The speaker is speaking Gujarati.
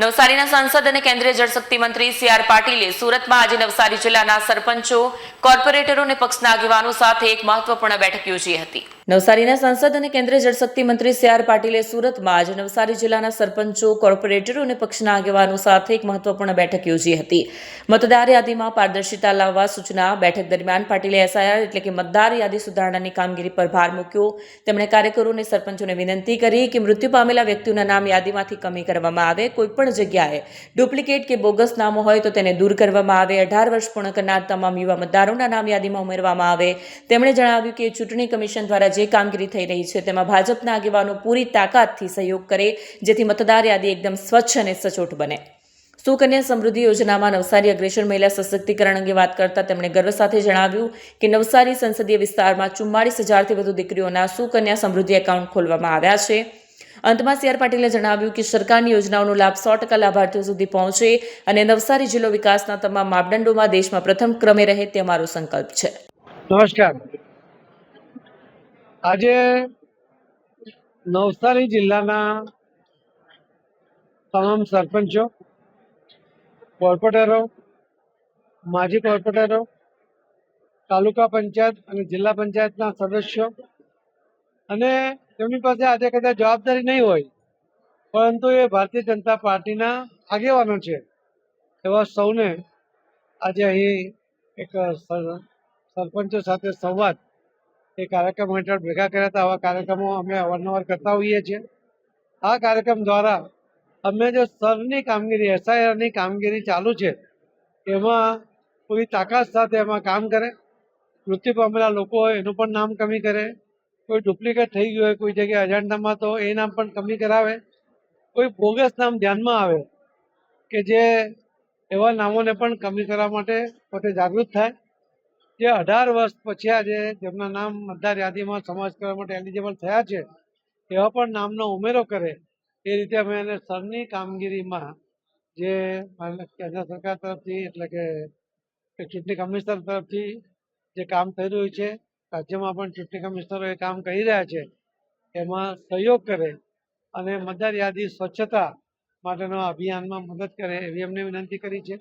નવસારીના સાંસદ અને કેન્દ્રીય જળશક્તિ મંત્રી સી આર પાટીલે સુરતમાં આજે નવસારી જિલ્લાના સરપંચો, કોર્પોરેટરો અને પક્ષના આગેવાનો સાથે એક મહત્વપૂર્ણ બેઠક યોજી હતી. નવસારીના સાંસદ અને કેન્દ્રીય જળશક્તિ મંત્રી સી આર પાટીલે સુરતમાં આજે નવસારી જિલ્લાના સરપંચો, કોર્પોરેટરો અને પક્ષના આગેવાનો સાથે એક મહત્વપૂર્ણ બેઠક યોજી હતી. મતદાર યાદીમાં પારદર્શિતા લાવવા સૂચના બેઠક દરમિયાન પાટીલે એસઆઈઆર એટલે કે મતદાર યાદી સુધારણાની કામગીરી પર ભાર મૂક્યો. તેમણે કાર્યકરો અને સરપંચોને વિનંતી કરી કે મૃત્યુ પામેલા વ્યક્તિઓના નામ યાદીમાંથી કમી કરવામાં આવે કોઈપણ જગ્યાએ ડુપ્લિકેટ કે બોગસ નામો હોય તો તેને દૂર કરવામાં આવે. અઢાર વર્ષ પૂર્ણ કરનાર તમામ યુવા મતદારોના નામ યાદીમાં ઉમેરવામાં આવે. તેમણે જણાવ્યું કે ચૂંટણી કમિશન દ્વારા જે કામગીરી થઈ રહી છે તેમાં ભાજપના આગેવાનો પૂરી તાકાતથી સહયોગ કરે, જેથી મતદાર યાદી એકદમ સ્વચ્છ અને સચોટ બને. સુકન્યા સમૃદ્ધિ યોજનામાં નવસારી અગ્રેસર મહિલા સશક્તિકરણ અંગે વાત કરતા તેમણે ગર્વ સાથે જણાવ્યું કે નવસારી સંસદીય વિસ્તારમાં ચુમ્માળીસ હજારથી વધુ દીકરીઓના સુકન્યા સમૃદ્ધિ એકાઉન્ટ ખોલવામાં આવ્યા છે. અંતમાં સી આર પાટીલે જણાવ્યું કે સરકારની યોજનાઓનો લાભ સો ટકા લાભાર્થીઓ સુધી પહોંચે અને નવસારી જિલ્લો વિકાસના તમામ માપદંડોમાં દેશમાં પ્રથમ ક્રમે રહે તે અમારો સંકલ્પ છે. નમસ્કાર. આજે નવસારી જિલ્લાના તમામ સરપંચો, કોર્પોરેટરો, માજી કોર્પોરેટરો, તાલુકા પંચાયત અને જિલ્લા પંચાયતના સદસ્યો અને તેમની પાસે આજે કદાચ જવાબદારી નહીં હોય, પરંતુ એ ભારતીય જનતા પાર્ટીના આગેવાનો છે. એવા સૌને આજે અહીં એક સર- સરપંચો સાથે સંવાદ, એ કાર્યક્રમ હેઠળ ભેગા કર્યા હતા. આવા કાર્યક્રમો અમે અવારનવાર કરતા હોઈએ છીએ. આ કાર્યક્રમ દ્વારા અમે જે સરની કામગીરી એસઆઈઆરની કામગીરી ચાલુ છે, એમાં પૂરી તાકાત સાથે એમાં કામ કરે. મૃત્યુ પામેલા લોકો એનું પણ નામ કમી કરે. કોઈ ડુપ્લિકેટ થઈ ગયું હોય, કોઈ જગ્યાએ અજાણતામાં, તો એ નામ પણ કમી કરાવે. કોઈ બોગસ નામ ધ્યાનમાં આવે કે જે એવા નામોને પણ કમી કરવા માટે પોતે જાગૃત થાય. જે અઢાર વર્ષ પછી આજે જેમના નામ મતદાર યાદીમાં સમાજ કરવા માટે એલિજિબલ થયા છે, એવા પણ નામનો ઉમેરો કરે. એ રીતે અમે એને સરની કામગીરીમાં જે કેન્દ્ર સરકાર તરફથી, એટલે કે ચૂંટણી કમિશનર તરફથી જે કામ થઈ રહ્યું છે રાજ્યમાં પણ ચૂંટણી કમિશનરો એ કામ કરી રહ્યા છે એમાં સહયોગ કરે અને મતદાર યાદી સ્વચ્છતા માટેના અભિયાનમાં મદદ કરે એવી અમને વિનંતી કરી છે.